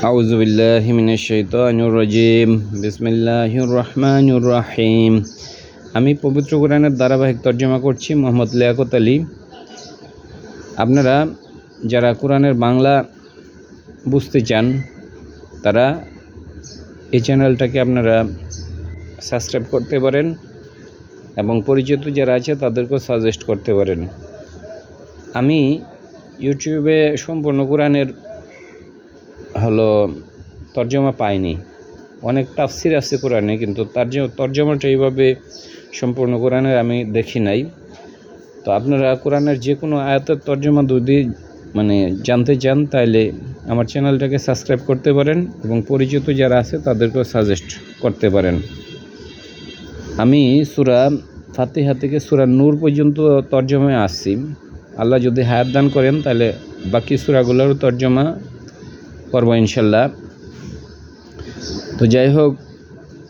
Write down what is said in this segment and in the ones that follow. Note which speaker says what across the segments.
Speaker 1: أعوذ بالله من الشيطان الرجيم بسم الله الرحمن الرحيم আমি পবিত্র কোরআনের ধারাবাহিক তর্জমা করছি মোহাম্মদ লিয়াকত আলী আপনারা যারা কোরআনের বাংলা বুঝতে চান তারা এই চ্যানেলটাকে আপনারা সাবস্ক্রাইব করতে পারেন এবং পরিচিত যারা আছে তাদেরকেও সাজেস্ট করতে পারেন আমি ইউটিউবে সম্পূর্ণ কোরআনের হলো তর্জমা পাইনি অনেক তাফসির আছে কোরআনে, কিন্তু তার যে তর্জমাটা এইভাবে সম্পূর্ণ কোরআনের আমি দেখি নাই। তো আপনারা কোরআনের যে কোনো আয়াতের তর্জমা যদি মানে জানতে চান তাহলে আমার চ্যানেলটাকে সাবস্ক্রাইব করতে পারেন এবং পরিচিত যারা আছে, তাদেরকেও সাজেস্ট করতে পারেন। আমি সুরা ফাতিহা থেকে সুরা নূর পর্যন্ত তর্জমায় আসছি। আল্লাহ যদি হায়াত দান করেন তাহলে বাকি সুরাগুলোরও তর্জমা করব ইনশাল্লাহ। তো যাই হোক,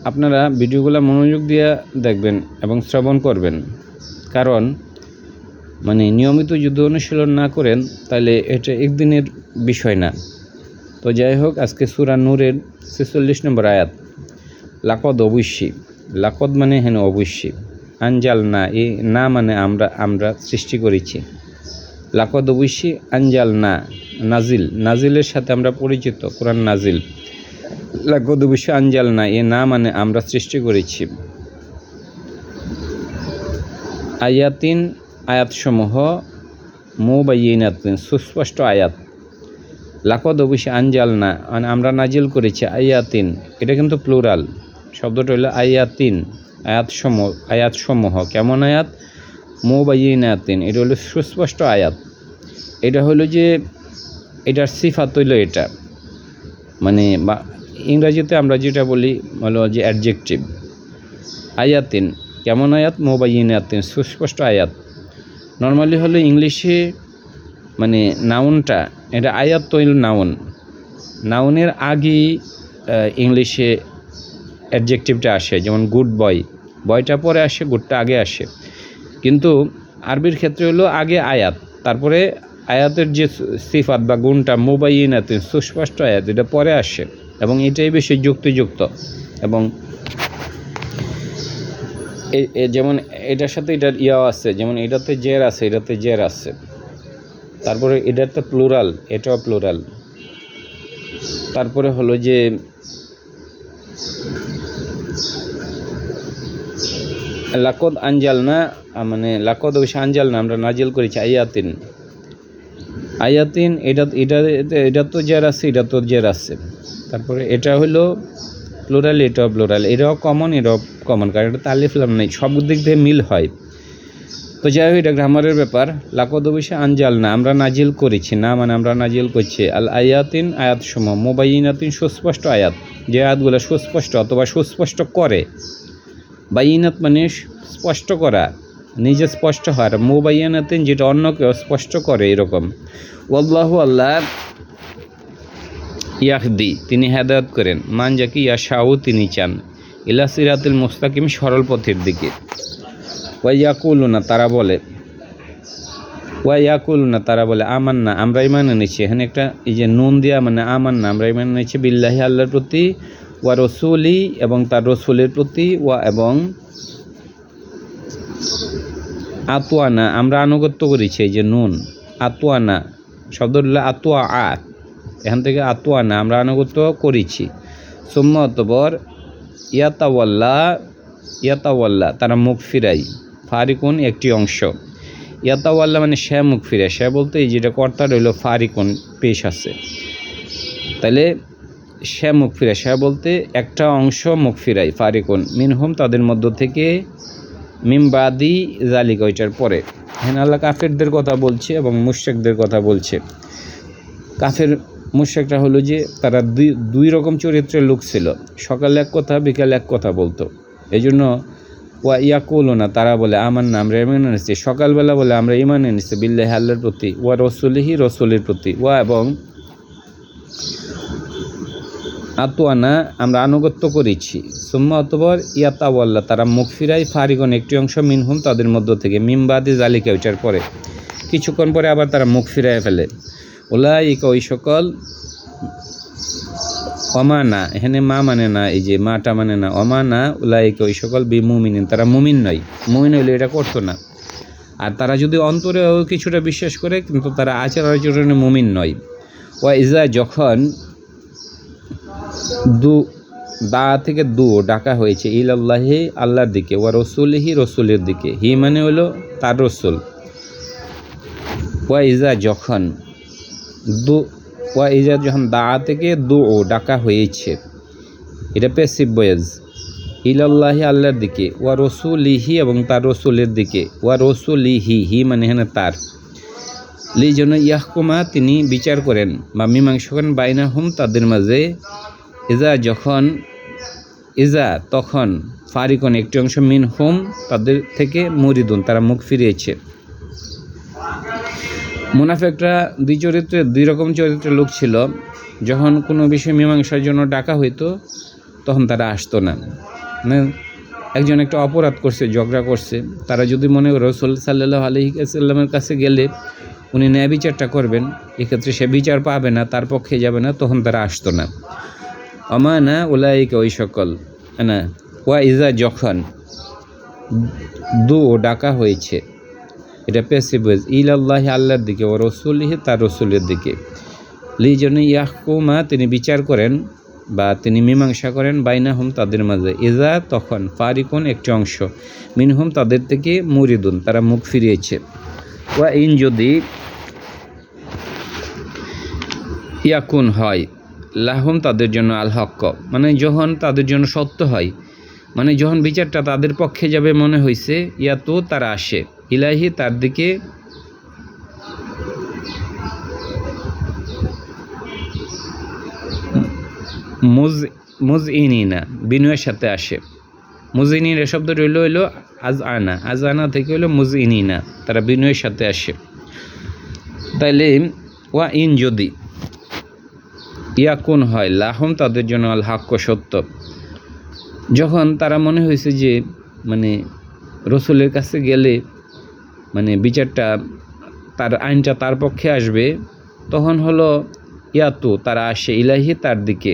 Speaker 1: আপনারা ভিডিওগুলো মনোযোগ দিয়ে দেখবেন এবং শ্রবণ করবেন। কারণ মানে নিয়মিত যুদ্ধ অনুশীলন না করেন, তাহলে এটা একদিনের বিষয় না। তো যাই হোক, আজকে সুরা নূরের ছেচল্লিশ নম্বর আয়াত। লাকদ অবশ্যই। লাকদ মানে হেন অবশ্যই। আঞ্জাল না এই না মানে আমরা আমরা সৃষ্টি করেছি। লাকদ অবশ্যই আঞ্জাল না নাজিল। নাজিলের সাথে আমরা পরিচিত, কোরআন নাজিল। অবশ্যই আঞ্জাল না এ না মানে আমরা সৃষ্টি করেছি। আয়াতিন, আয়াতসমূহ মুবাইনাতিন, সুস্পষ্ট আয়াত। লাকদ অবশ্যই আঞ্জাল না মানে আমরা নাজিল করেছি আয়াতিন। এটা কিন্তু প্লুরাল। শব্দটা হলো আয়াতিন, আয়াতসমূহ আয়াতসমূহ। কেমন আয়াত? মুবাইনাতিন, এটা হলো সুস্পষ্ট আয়াত। এটা হলো যে এটার সিফাত হইল এটা। মানে বা, ইংরাজিতে আমরা যেটা বলি হলো যে অ্যাডজেক্টিভ আয়াতিন, কেমন আয়াত? মোবাইন আয়াতিন, সুস্পষ্ট আয়াত। নর্মালি হলো ইংলিশে মানে নাউনটা এটা আয়াত তৈল নাউন নাউনের আগে ইংলিশে অ্যাডজেক্টিভটা আসে, যেমন গুড বয় বয়টা পরে আসে গুডটা আগে আসে। কিন্তু আরবির ক্ষেত্রে হলো আগে আয়াত, তারপরে আয়াতের যে সিফাত বা গুণটা মোবাইনাতে সুস্পষ্ট আয়াত, এটা পরে আসে এবং এটাই বেশি যুক্তিযুক্ত এবং যেমন এটার সাথে এটার ইয়া আছে, যেমন এটাতে জের আছে, এটাতে জের আছে। তারপরে এটার এটাতে প্লুরাল, এটাও প্লুরাল। তারপরে হলো যে লাকদ আঞ্জাল না মানে লাকদ অবশ্যই আঞ্জাল না আমরা নাজিল করেছি আয়াতিন। আয়াতিন, এটা এটা এটা তো জের আছে, এটা তো জের আছে। তারপরে এটা হলো প্লোরাল এটাও প্লোরাল এটাও কমন এটাও কমন কারণ এটা তালিফলাম নেই, সব দিক থেকে মিল হয়। তো যাই হোক, এটা গ্রামারের ব্যাপার। লাকদ অবশ্যই আঞ্জাল না, আমরা নাজিল করেছি না মানে আমরা নাজিল করছি। আল আয়াতিন আয়াত সময় মোবাইনাতিন সুস্পষ্ট আয়াত। যে আয়াতগুলো সুস্পষ্ট অথবা সুস্পষ্ট করে। বাইনাত মানে স্পষ্ট করা। নিজে স্পষ্ট হয় আর মোবাইয়ানাতেন যেটা অন্যকেও স্পষ্ট করে এরকম। ওয়াল্লাহ আল্লাহ ইয়াহদি, তিনি হেদায়ত করেন। মান যাকে ইয়াশাও তিনি চান। ইলা সিরাতুল মুস্তাকিম, সরল পথের দিকে। ওয়াইয়াকুল না তারা বলে। ওয়াইয়াকুল না তারা বলে আমার না আমরা ইমান এনেছি। এখানে একটা এই যে নুন দিয়া মানে আমার না আমরা ইমান এনেছি বিল্লাহি আল্লাহর প্রতি, ওয়া রসুলি এবং তার রসুলের প্রতি, ওয়া এবং আতোয়ানা আমরা আনুগত্য করেছি, এই যে নুন। আতোয়ানা শব্দ হলো আতোয়া আ এখান থেকে আতোয়ানা আমরা আনুগত্য করেছি। সুম্মা অতবর, ইয়াতাওয়াল্লা ইয়াতাওয়াল্লা, তারা মুখ ফিরাই। ফারিকুন একটি অংশ। ইয়াতাওয়াল্লা মানে সে মুখ ফিরে সে বলতে এই যেটা কর্তা রইল, ফারিকুন, পেশ আছে। তাহলে সে মুখ ফিরে সে বলতে একটা অংশ মুখ ফিরাই ফারিকুন। মিনহুম তাদের মধ্য থেকে মিমবাদি জালিকা, ওইটার পরে। হেন আল্লাহ কাফেরদের কথা বলছে এবং মুশেকদের কথা বলছে। কাফের মুশেকটা হলো যে, তারা দুই দুই রকম চরিত্রের লোক ছিল। সকালে এক কথা, বিকালে এক কথা বলতো। এই জন্য ওয়া ইয়া করল না, তারা বলে আমার না আমরা ইমান এনেছি। সকালবেলা বলে, আমরা ইমান এনেছি বিল্লাহ আল্লাহর প্রতি, ওয়া রসুলিহি, রসুলের প্রতি। ওয়া এবং আতোয়ানা আমরা আনুগত্য করেছি। সুম্মা অতবর ইয়াতাওয়াল্লা, তারা মুখ ফিরাই ফারিগন একটি অংশ, মিনহুম তাদের মধ্য থেকে, মিমবাদি জালিকা ওইটার পরে। কিছুক্ষণ পরে আবার তারা মুখ ফিরাই ফেলে। ওলাই ওই সকল অমানা, এখানে মা মানে না, এই যে মাটা মানে না, অমানা, উলাইকে ওই সকল বি মুমিন তারা মুমিন নয়। মুমিন হইলে এটা করতো না। আর তারা যদি অন্তরেও কিছুটা বিশ্বাস করে, কিন্তু তারা আচার আচরণে মুমিন নয়। ওয়া ইজা যখন দু দা থেকে দু ডাকা হয়েছে ইলাল্লাহি, আল্লাহর দিকে, ওয়া রসুলিহি, রসুলের দিকে। হি মানে হলো তার রসুল। ওয়া ইজা যখন দু, ওয়া ইজা যখন দা থেকে দু ও ডাকা হয়েছে, এটা পেসিভ বয়েজ ইল ইলাল্লাহি, আল্লাহর দিকে, ওয়া রসুলিহি এবং তার রসুলের দিকে। ওয়া রসুলিহি, হি মানে এখানে তার। লি যেন ইয়াহকুমা, তিনি বিচার করেন। বা মীমাংসা করেন বাইনা হুম তাদের মাঝে ইজা যখন, ইজা তখন ফারিকন একটি অংশ মিন হোম তাদের থেকে মরিদুন, তারা মুখ ফিরিয়েছে। মুনাফেকরা দুই চরিত্রে, দুই রকম চরিত্রের লোক ছিল। যখন কোনো বিষয় মীমাংসার জন্য ডাকা হইতো, তখন তারা আসতো না। মানে একজন একটা অপরাধ করছে, ঝগড়া করছে। তারা যদি মনে করে রসুল সাল্লাহ আলহিসাল্লামের কাছে গেলে উনি ন্যায় বিচারটা করবেন, এক্ষেত্রে সে বিচার পাবে না, তার পক্ষে যাবে না, তখন তারা আসতো না। অমানা উলাইকে ওই সকল না ওয়া ইজা যখন দু ও ডাকা হয়েছে, এটা পেসিভ ওয়েজ ইল আল্লাহ আল্লাহর দিকে ও রসুলিহি তার রসুলের দিকে। লিজন ইয়াহকুমা, তিনি বিচার করেন বা তিনি মীমাংসা করেন বাইনা হুম তাদের মাঝে। ইজা তখন ফারিকুন, একটি অংশ। মিনহুম তাদের থেকে মুরিদুন, তারা মুখ ফিরিয়েছে। ওয়া ইন যদি ইয়াকুন হয় লাহুম তাদের জন্য আল হক্ক মানে যখন তাদের জন্য সত্য হয় মানে যখন বিচারটা তাদের পক্ষে যাবে মনে হয়েছে ইয়া তো তারা আসে। ইলাহি তার দিকে মুজ, মুজইনিনা, বিনয়ের সাথে আসে। মুজিনিন এ শব্দ রইল হইল আজ আনা আজ আনা থেকে হইল মুজইনিনা, তারা বিনয়ের সাথে আসে। তাইলে ওয়া ইন যদি ইয়াকুন হয়, লাহম তাদের জন্য আল হাক্য সত্য। যখন তারা মনে হয়েছে যে মানে রসুলের কাছে গেলে মানে বিচারটা তার আইনটা তার পক্ষে আসবে, তখন হলো ইয়াতু, তারা আসে ইলাহি তার দিকে।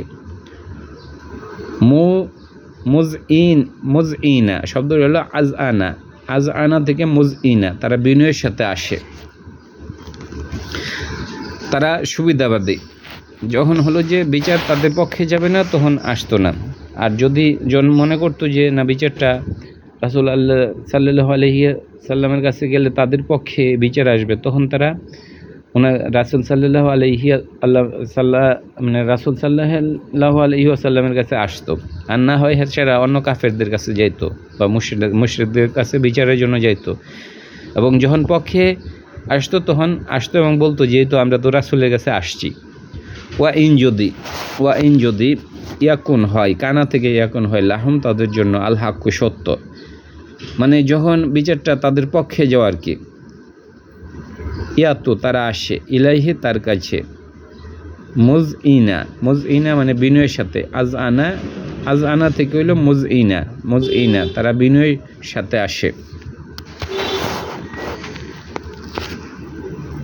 Speaker 1: মু মুজ ইন মুজ ইনা শব্দ হলো আজ আনা আজ আনা থেকে মুজ ইনা তারা বিনয়ের সাথে আসে। তারা সুবিধাবাদী। যখন হলো যে বিচার তাদের পক্ষে যাবে না, তখন আসতো না। আর যদি জন মনে করতো যে, না, বিচারটা রাসুল আল্লাহ সাল্লাহ আলহি সাল্লামের কাছে গেলে তাদের পক্ষে বিচার আসবে, তখন তারা ওনার রাসুল সাল্লাহ আলহি আল্লাহ সাল্লাহ মানে রাসুল সাল্লাহ আলহি আসাল্লামের কাছে আসতো। আর না হয় সেরা অন্য কাফেরদের কাছে যাইতো বা মুর্শিদ মুর্শিদদের কাছে বিচারের জন্য যাইতো। এবং যখন পক্ষে আসতো, তখন আসতো এবং বলতো, যেহেতু আমরা তো রাসুলের কাছে আসছি। ওয়া ইন যদি, ওয়া ইন যদি ইয়াকুন হয়, কানা থেকে ইয়াকুন হয়, লাহম তাদের জন্য আল হাক্কু সত্য। মানে যখন বিচারটা তাদের পক্ষে যাওয়ার কি, ইয়াতু তারা আসে, ইলাইহি তার কাছে। মুজ ইনা মুজ ইনা মানে বিনয়ের সাথে আজ আনা আজ আনা থেকে হইল মুজ ইনা মুজ ইনা তারা বিনয়ের সাথে আসে।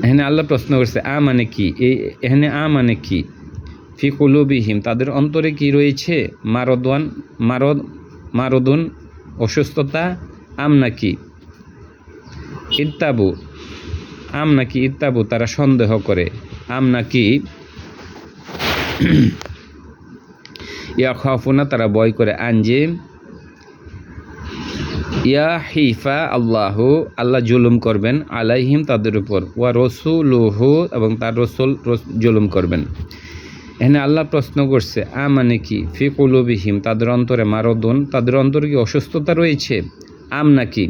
Speaker 1: এখানে আল্লাহ প্রশ্ন করছে, আ মানে কি? এই এখানে আ মানে কি? ফি কুলুবিহিম, তাদের অন্তরে কি রয়েছে? মারদওয়ান, মারদ, মারদুন, অসুস্থতা, আম নাকি? ইত্তাবু, আম নাকি ইত্তাবু? তারা সন্দেহ করে, আম নাকি? ইয়া খাফুনা তারা বয় করে, আনজে ইয়া হিফা আল্লাহ আল্লাহ জুলুম করবেন আলাইহিম তাদের উপর। ওয়া রসুলুহু, এবং তার রসুল জুলুম করবেন। এখানে আল্লাহ প্রশ্ন করছে, আ মানে কি? ফি তাদের অন্তরে মারদন, তাদের অন্তরে কি অসুস্থতা রয়েছে? আম নাকি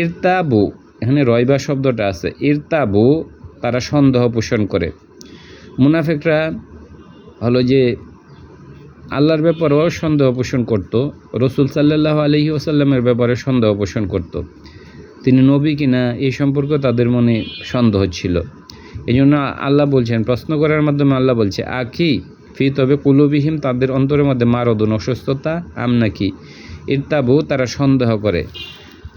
Speaker 1: ইরতাবু, এখানে রয়বা শব্দটা আছে, ইরতাবু তারা সন্দেহ পোষণ করে। মুনাফেকরা হলো যে আল্লাহর ব্যাপারেও সন্দেহ পোষণ করত, রসুল সাল্লাহ আলহি ওসাল্লামের ব্যাপারে সন্দেহ পোষণ করত। তিনি নবী কিনা এই সম্পর্কে তাদের মনে সন্দেহ ছিল। এই জন্য আল্লাহ বলছেন, প্রশ্ন করার মাধ্যমে আল্লাহ বলছে, আখি ফি তবে কুলুবিহীন তাদের অন্তরের মধ্যে মারদন, অসুস্থতা, আম নাকি? ইরতাবু তারা সন্দেহ করে।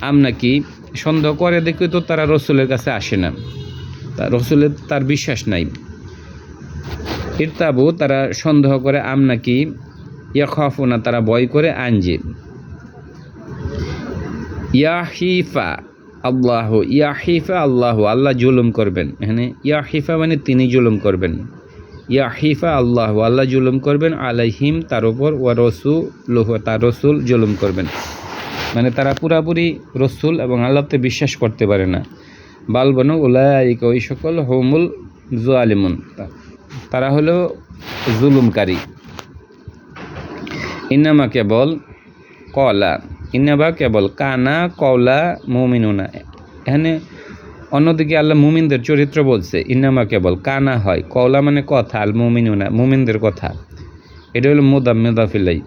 Speaker 1: আম নাকি? সন্দেহ করে দেখে তো তারা রসুলের কাছে আসে না। তা রসুলের তার বিশ্বাস নাই। ইরতাবু, তারা সন্দেহ করে, আম নাকি ইয়া ইয়াখাফুনা তারা ভয় করে আনজে ইয়াহিফা আল্লাহ ইয়াহিফা আল্লাহ আল্লাহ জুলুম করবেন। এখানে ইয়াহিফা মানে তিনি জুলুম করবেন। ইয়াহিফা আল্লাহ আল্লাহ জুলুম করবেন, আলাইহিম তার উপর, ওয়া রসুল তার রসুল জুলুম করবেন। মানে তারা পুরাপুরি রসুল এবং আল্লাহতে বিশ্বাস করতে পারে না। বালবন উলাইক, ওই সকল হোমুল জুয়ালিমুন তারা হলো জুলুমকারী। ইনামা কেবল কলা ইনাবা কেবল কানা কওলা মুমিনুনা। এখানে অন্যদিকে আল্লাহ মুমিনদের চরিত্র বলছে ইনামা কেবল কানা হয়, কওলা মানে কথা, আল মুমিনুনা, মুমিনদের কথা। এটা হলো মুদাম মেদাফিলাই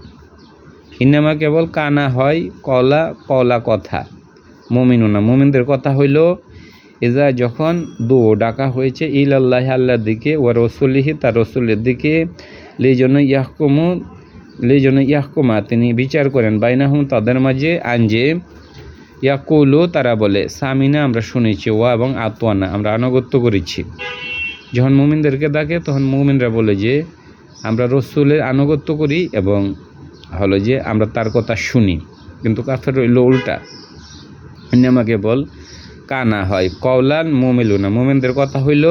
Speaker 1: ইনামা কেবল কানা হয় কলা কলা কথা, মুমিনুনা, মুমিনদের কথা হইল এজা যখন দু ডাকা হয়েছে ইল আল্লাহ আল্লাহর দিকে ও রসুলিহি, তার রসুলের দিকে লেই জন্য ইয়াহকুমু লেই জন্য ইয়াহকুমা, তিনি বিচার করেন, বাইনাহুম তাদের মাঝে আঞ্জে ইয়াকুলু, তারা বলে, সামিনা আমরা শুনেছি, ওয়া এবং আতোয়ানা আমরা আনুগত্য করেছি। যখন মুমিনদেরকে ডাকে, তখন মুমিনরা বলে যে, আমরা রসুলের আনুগত্য করি এবং হলো যে, আমরা তার কথা শুনি। কিন্তু কাফের রইল উল্টা। আমাকে বল কানা হয়। কওলান মোমেলুনা মোমেনদের কথা হইল,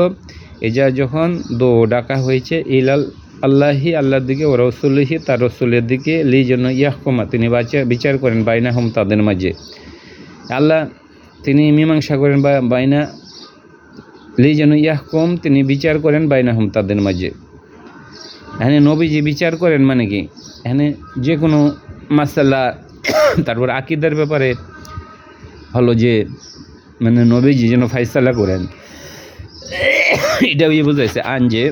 Speaker 1: এজা যখন দো ডাকা হয়েছে, ইলাল আল্লাহি, আল্লাহর দিকে ও রসুল্লাহি তার রসুলের দিকে লি জন্য ইয়াহকুমা, তিনি বিচার করেন বাইনা হোম তাদের মাঝে। আল্লাহ তিনি মীমাংসা করেন বা বাইনা লি যেন ইয়াহকুম, তিনি বিচার করেন বাইনা হোম তাদের মাঝে। এখানে নবীজি বিচার করেন মানে কি? এখানে যে কোনো মাসাল্লা তারপর আকিদার ব্যাপারে হলো যে মানে নবীজি যেন ফাইসালা করেন। এটা ইয়ে বুঝাইছে, আন যে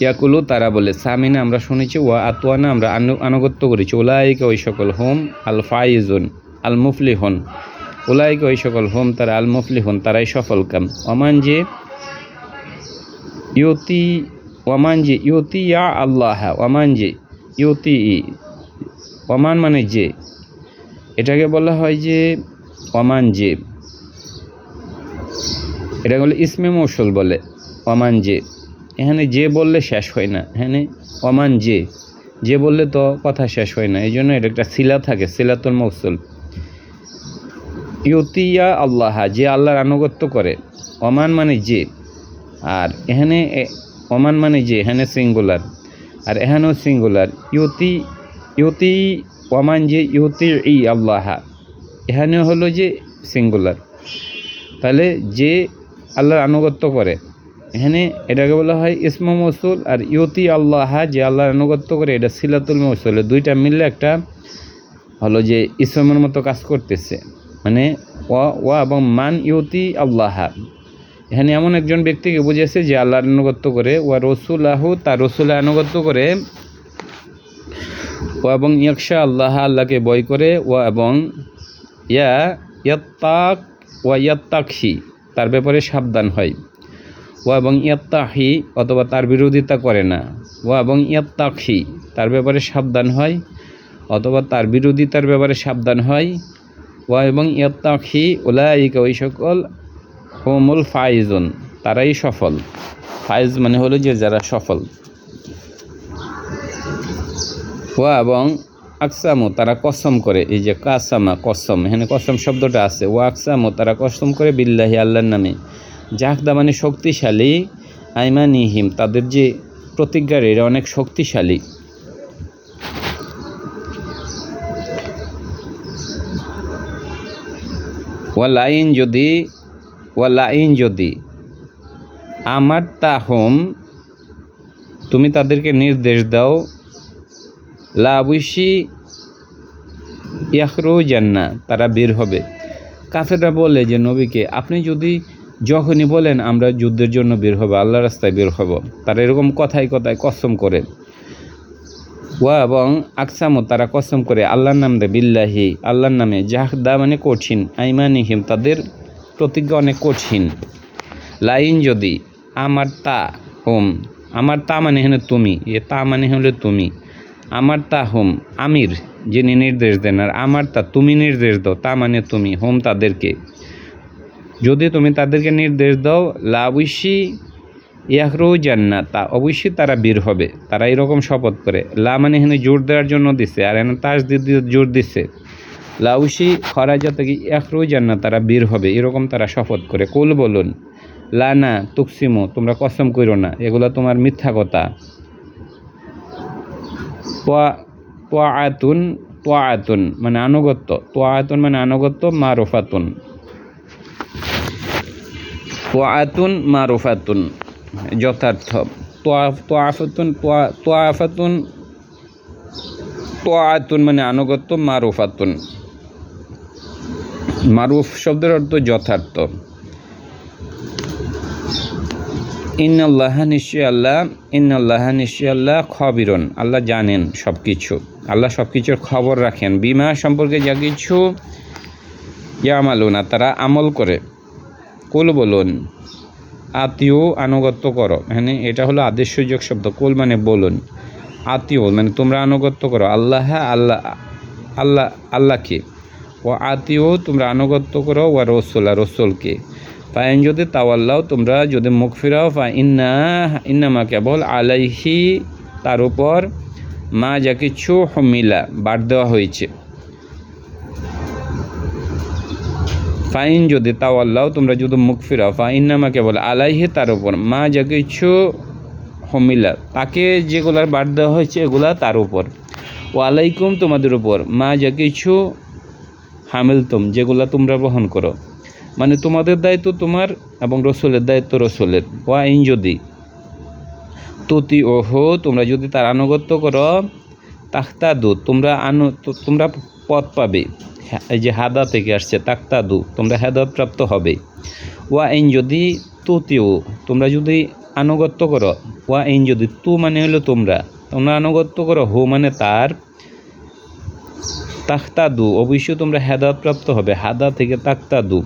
Speaker 1: ইয়াকুলু, তারা বলে, সামিনা আমরা শুনেছি, ওয়া আতোয়ানা আমরা আনু- আনুগত্য করেছি। ওলাইকে ওই সকল হোম আল ফাইজুন আল মুফলি হন ওলাইকে ওই সকল হোম, তারা আল মুফলি হন তারাই সফল কাম। অমান যে ইউতি ওয়ামান যে ইউতি ইয়া আল্লাহ ওয়ামান যে ইউতি ই, ওমান মানে যে। এটাকে বলা হয় যে ওয়ামান যে। এটা হলো ইসমে মৌসুল বলে অমান যে। এখানে যে বললে শেষ হয় না, এখানে অমান যে। যে বললে তো কথা শেষ হয় না এই জন্য এটা একটা শিলা থাকে শিলাতুল মৌসুল। ইউতিয়া আল্লাহ, যে আল্লাহর আনুগত্য করে অমান মানে যে। আর এখানে ওমান মানে যে, এখানে সিঙ্গুলার। আর এখানেও সিঙ্গুলার। ইউতি ইউতি অমান যে ইউতি ই আল্লাহ। এখানে হলো যে সিঙ্গুলার। তাহলে যে আল্লাহর আনুগত্য করে। এখানে এটাকে বলা হয় ইসমা মৌসুল আর ইউতি আল্লাহ, যে আল্লাহর আনুগত্য করে, এটা সিলাতুল মৌসুল। দুইটা মিললে একটা হলো যে ইসলামের মতো কাজ করতেছে। মানে ওয়া এবং মান ইউতি আল্লাহ। এখানে এমন একজন ব্যক্তিকে বুঝেছে যে আল্লাহর আনুগত্য করে, ওয়া রসুল আহু তার রসুলের আনুগত্য করে ও এবং ইয়াকশা আল্লাহ, আল্লাহকে বয় করে ও এবং ইয়া, ইয়াত্তাক, ওয়া ইয়াত্তাকহি তার ব্যাপারে সাবধান হয়। ও এবং ইয়াত্তাহি অথবা তার বিরোধিতা করে না। ও এবং ইয়াত্তাকহি তার ব্যাপারে সাবধান হয় অথবা তার বিরোধিতার ব্যাপারে সাবধান হয়। ও এবং ইয়াত্তাকহি ওলাইকা ওই সকল হোমুল ফাইজুন, তারাই সফল। ফাইজ মানে হলো যে যারা সফল। ওয়া এবং আকসামু, তারা কসম করে, এই যে কাসামা, কসম, এখানে কসম শব্দটা আছে ও আকসামু, তারা কসম করে বিল্লাহি আল্লাহর নামে। জাহদা মানে শক্তিশালী আইমানিহিম, তাদের যে প্রতিজ্ঞার, এরা অনেক শক্তিশালী। ওয়া লাইন যদি, ওয়া লাইন যদি আমার তাহম তুমি তাদেরকে নির্দেশ দাও লাবুসি ইয়াখরু জান্না তারা বের হবে। কাফেররা বলে যে, নবীকে, আপনি যদি যখনই বলেন, আমরা যুদ্ধের জন্য বের হব আল্লাহ রাস্তায় বের হব। তারা এরকম কথায় কথায় কসম করে। ওয়া, এবং আকসামও তারা কসম করে, আল্লাহর নাম দে, বিল্লাহি, আল্লাহর নামে জাহদা মানে কঠিন, আইমানিহিম, তাদের প্রতিজ্ঞা অনেক কঠিন। লাইন যদি, আমার তা হোম, আমার তা মানে হলো তুমি, এ তা মানে হলে তুমি। আমার তা হোম, আমির যিনি নির্দেশ দেন আর আমার তা তুমি নির্দেশ দাও, তা মানে তুমি হোম তাদেরকে। যদি তুমি তাদেরকে নির্দেশ দাও লাবুসি ইয়াহরু জান্নাত, তা অবশ্যই তারা বীর হবে, তারা এরকম শপথ করে। লা মানে এখানে জোর দেওয়ার জন্য দিছে, আর এখানে তাস জোর দিছে। লাউসি খরাজা থেকে ইয়াহরু জান্নাত, তারা বীর হবে, এরকম তারা শপথ করে। কুল বলুন, লা না তুকসিমো, তোমরা কসম করো না, এগুলো তোমার মিথ্যা কথা। তোয়াতুন তোয়াতুন মানে আনুগত্য। তোয়াতুন মানে আনুগত্য, মারুফাতুন। তোয়াতুন মারুফাতুন, যথার্থ। তোয়াফাতুন তোয়াফাতুন তোয়াতুন মানে আনুগত্য, মারুফাতুন। মারুফ শব্দের অর্থ যথার্থ। ইন্নাল্লাহ নিশ্চয় আল্লাহ, ইন্নাল্লাহ নিশ্চয় আল্লাহ খবিরন। আল্লাহ জানেন সব কিছু আল্লাহ সব কিছুর খবর রাখেন। বিমা সম্পর্কে যা কিছু ইয়ামালুনা, তারা আমল করে। কুল বলুন আত্মীয় আনুগত্য করো। মানে এটা হলো আদেশ সুযোগ শব্দ। কুল মানে বলুন আত্মীয় মানে তোমরা আনুগত্য করো। আল্লাহ আল্লাহ আল্লাহ আল্লাহকে। ও আত্মীয় তোমরা আনুগত্য করো। ও রসুল্লাহ রসুলকে। ফাইন যদি তাওয়াল্লাও, তোমরা যদি মুখ ফিরাও, ফা ইন্না, ইন্নামা কেবল আলাইহি, তার উপর মা যা কিছু হমিলা বাদ দেওয়া হয়েছে। ফাইন যদি তাওয়াল্লাও, তোমরা যদি মুখ ফিরাও, ফা ইন্নামা কেবল আলাইহি, তার উপর মা যা কিছু হমিলা, তাকে যেগুলার বাদ দেওয়া হয়েছে, এগুলা তার উপর। ও আলাইকুম তোমাদের উপর, মা যা কিছু হামিলতুম, যেগুলা তোমরা বহন করো। মানে তোমাদের দায়িত্ব তোমার এবং রসুলের দায়িত্ব রসুলের। ওয়া ইন যদি তুতি ওহো, তোমরা যদি তার আনুগত্য করো, তাখতাদু, তোমরা আনু তোমরা পথ পাবে। এই যে হাদা থেকে আসছে তাক্তাদু তোমরা হেদায়ত প্রাপ্ত হবে। ওয়া আইন যদি তুতিও তোমরা যদি আনুগত্য করো, ওয়া আইন যদি তু মানে হলো তোমরা। তোমরা আনুগত্য করো, হো মানে তার। তাখতাদু, অবশ্যই তোমরা হেদায়ত প্রাপ্ত হবে, হাদা থেকে তাক্তাদু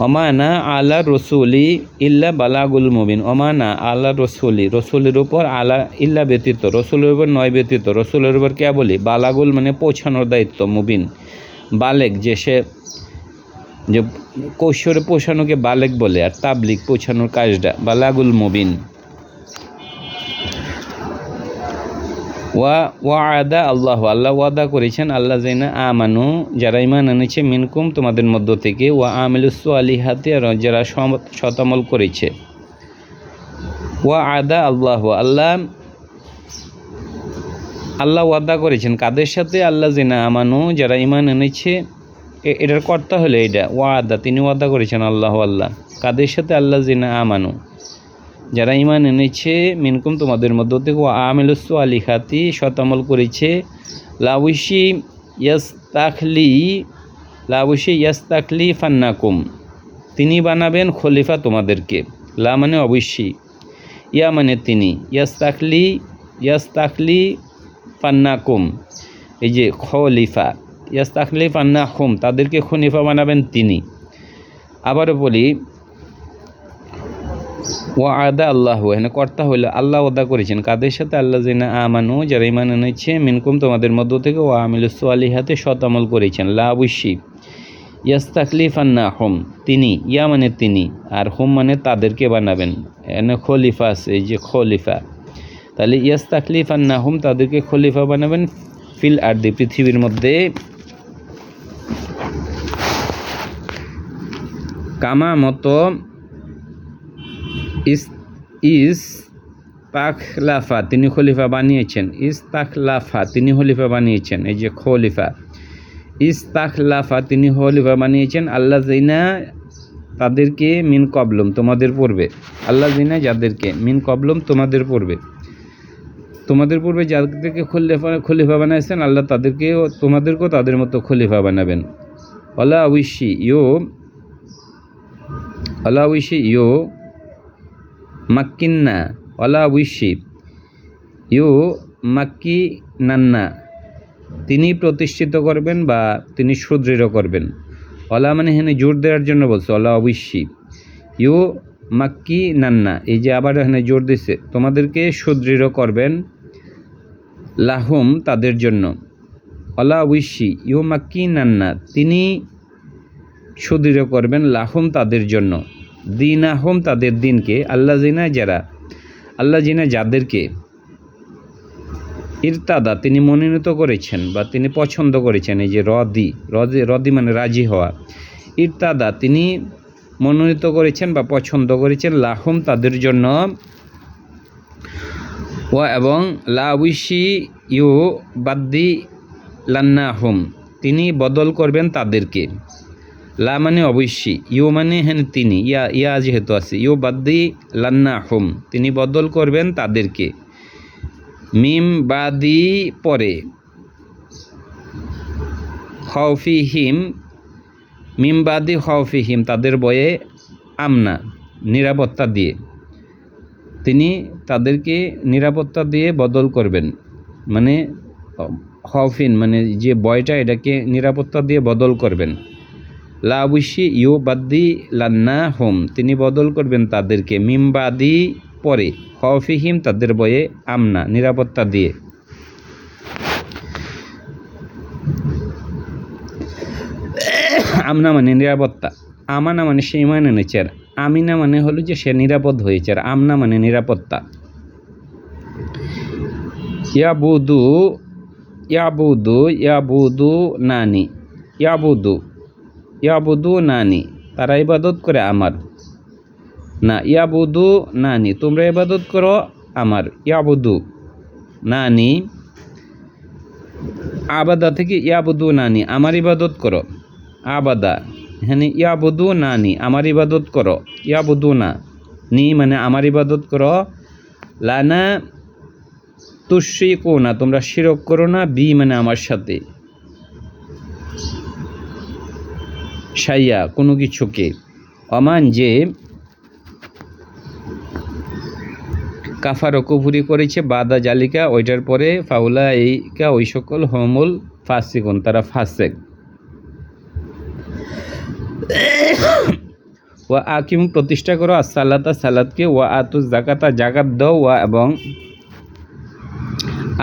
Speaker 1: অমানা আলা রসুলি ইল্লা বালাগুল মুবিন, অমানা আলা রসুলি, রসুলের উপর আলা ইল্লা ব্যতীত, রসুলের উপর নয় ব্যতীত, রসুলের উপর কে বলি? বালাগুল মানে পৌঁছানোর দায়িত্ব, মুবিন। বালেক যে সে, যে কৈশোরে পৌঁছানোকে বালেক বলে, আর তাবলিক পৌঁছানোর কাজটা বালাগুল মুবিন। ওয়া ওয়া আদা আল্লাহ আল্লাহ ওয়াদা করেছেন আল্লাহ জাইনা আমানু, যারা ইমান এনেছে, মিনকুম, তোমাদের মধ্য থেকে, ওয়া আমিলুসু আলী হাতে আর যারা শতামল করেছে। ওয়া আদা আল্লাহ আল্লাহ আল্লাহ ওয়াদা করেছেন। কাদের সাথে? আল্লাহ জিনা আমানু, যারা ইমান এনেছে এটার কর্তা হলো এটা ওয়া আদা তিনি ওয়াদা করেছেন আল্লাহ আল্লাহ। কাদের সাথে? আল্লাহ জিনা আমানু। যারা ইমান এনেছে, মিনকুম তোমাদের মধ্য থেকে আমিলুসু আলী খাতি শতামল করেছে। লাউসি ইয়াস্তাখলি লাউসি ইয়াস্তাখলি ফান্নাকুম। তিনি বানাবেন খলিফা তোমাদেরকে। লা মানে অবশ্যই ইয়া মানে তিনি। ইয়াস্তাখলি ইয়াস্তাখলি ফান্নাকুম। এই যে খলিফা, ইয়াস্তাখলি ফান্নাকুম, তাদেরকে খলিফা বানাবেন তিনি। আবারও বলি ও আদা আল্লাহ, এখানে কর্তা হইলে আল্লাহ ওদা করেছেন। কাদের সাথে? আল্লাহ জিনা আমানু, যারা ইমান এনেছে, মিনকুম তোমাদের মধ্য থেকে ও আমিল হাতে সৎ আমল করেছেন। লা অবশ্যই ইয়াস্তাকলিফ আন্না হোম তিনি, ইয়া মানে তিনি, আর হোম মানে তাদেরকে বানাবেন। এনে খলিফা আছে, এই যে খলিফা। তাহলে ইয়াস্তাকলিফ আন্না হোম তাদেরকে খলিফা বানাবেন ফিল আর দি পৃথিবীর মধ্যে। কামা মতো ইস ইস তাখলাফা, তিনি খলিফা বানিয়েছেন। ইস তাখলাফা, তিনি খলিফা বানিয়েছেন। এই যে খলিফা। ইস তাখলাফা, তিনি খলিফা বানিয়েছেন। আল্লাহ জিনা তাদেরকে মিন কবলম, তোমাদের পূর্বে। আল্লাহ জিনা যাদেরকে মিন কবলম, তোমাদের পড়বে তোমাদের পূর্বে যাদেরকে খলিফা খলিফা বানাইছেন, আল্লাহ তাদেরকে তোমাদেরকেও তাদের মতো খলিফা বানাবেন। অলা উইশি ইয়ো অলা উইশি ইয়ো মাক্কিন্না অলা উইশি। ইউ মাক্কি নান্না তিনি প্রতিষ্ঠিত করবেন বা তিনি সুদৃঢ় করবেন। অলা মানে এখানে জোর দেওয়ার জন্য বলছে অলা অবশ্যই ইউ মাক্কি নান্না এই যে আবার এখানে জোর দিছে, তোমাদেরকে সুদৃঢ় করবেন লাহুম তাদের জন্য। অলা অবশ্যই ইউ মাক্কি নান্না তিনি সুদৃঢ় করবেন লাহুম তাদের জন্য। দিন আহম তাদের দিনকে আল্লাহ জিনা যারা আল্লাহ জিনা যাদেরকে ইরতাদা তিনি মনোনীত করেছেন বা তিনি পছন্দ করেছেন, এই যে রদি রদি রদি মানে রাজি হওয়া। ইরতাদা তিনি মনোনীত করেছেন বা পছন্দ করেছেন, লাহুম তাদের জন্য। ও এবং লাউইশি ইউ বাদ্দি লান্না হুম তিনি বদল করবেন তাদেরকে। লা মানে অবশ্যই, ইউ মানে হ্যাঁ তিনি, ইয়া ইয়া যেহেতু আছে, ইউ বাদ্দি লান্না হুম, তিনি বদল করবেন তাদেরকে। মিম বাদি পরে খফিহিম মিম বাদি খফিহিম তাদের বয়ে আমনা, নিরাপত্তা দিয়ে। তিনি তাদেরকে নিরাপত্তা দিয়ে বদল করবেন। মানে হফিন মানে যে বয়টা, এটাকে নিরাপত্তা দিয়ে বদল করবেন। লাবুশি ইউ বাদ্দি লান্না হোম তিনি বদল করবেন তাদেরকে। মিমবাদি পরে হফিহিম তাদের বয়ে আমনা, নিরাপত্তা দিয়ে। আমনা মানে নিরাপত্তা, আমানা মানে সে ইমান এনেছে, আর আমিনা মানে হলো যে সে নিরাপদ হয়েছে, আর আমনা মানে নিরাপত্তা। ইয়াবুদু ইয়াবুদু ইয়াবুদু নানি, ইয়াবুদু। ইয়াবুদু নানি তারা ইবাদত করে আমার। না ইয়াবুদু নানি তোমরা ইবাদত করো আমার। ইয়াবুদু নানি আবাদা থেকে ইয়াবুদু নানি আমার ইবাদত করো। আবাদা হ্যাঁ ইয়াবুদু নানি আমার ইবাদত করো। ইয়াবুদু না নি মানে আমার ইবাদত করো। লানা তুশ্রিকো না তোমরা শিরক করো না, বি মানে আমার সাথে। সাইয়া, কোনো কিছুকে। অমান যে কাফার কুফুরি করেছে, বাদা জালিকা, ওইটার পরে ফাউলা এইকা ওই সকল হমুল ফাসিকুন, তারা ফাসেক। ওয়া আকিম, প্রতিষ্ঠা করো, আর সালাতা সালাদকে ওয়া আতু জাকাতা জাকাত দাও, ওয়া এবং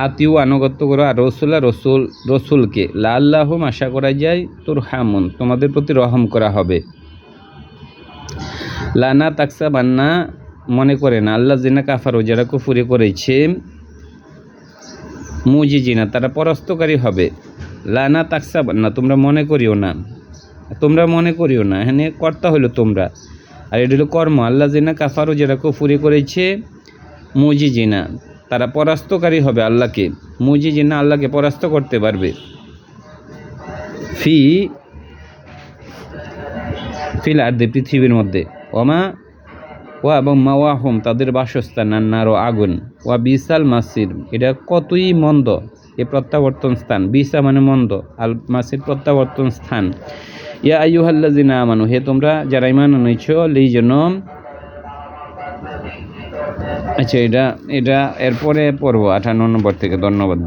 Speaker 1: আতিউ আনুগত্য করো আর রসুল্লা রসুল, রসুলকে। লাল্লাহম আশা করা যায় তোর হামুন তোমাদের প্রতি রহম করা হবে। লানা তাকসা বান্না মনে করে না, আল্লাহ জিনা কাফারও যারা কুফুরি করেছে মুজি জিনা তারা পরাস্তকারী হবে। লানা তাকসা বান্না তোমরা মনে করিও না। তোমরা মনে করিও না, এখানে কর্তা হলো তোমরা। আর এটা হলো কর্ম, আল্লাহ জিনা কাফারও যারা কুফুরি করেছে মুজি জিনা তারা পরাস্তকারী হবে আল্লাহকে। মুজি জিনা আল্লাহকে পরাস্ত করতে পারবে। ফি ফিল আর পৃথিবীর মধ্যে। ওমা ওয়া এবং মাওয়া হোম, তাদের বাসস্থান নান্নার ও আগুন। ওয়া বিশাল মাসির, এটা কতই মন্দ, এ প্রত্যাবর্তন স্থান। বিসা মানে মন্দ, আল মাসির প্রত্যাবর্তন স্থান। ইয়া আইয়ুহাল্লাযিনা আমানু, হে তোমরা যারা ইমান এই জন্য আচ্ছা এটা এটা এরপরে পড়ব আঠান্ন নম্বর থেকে ধন্যবাদ।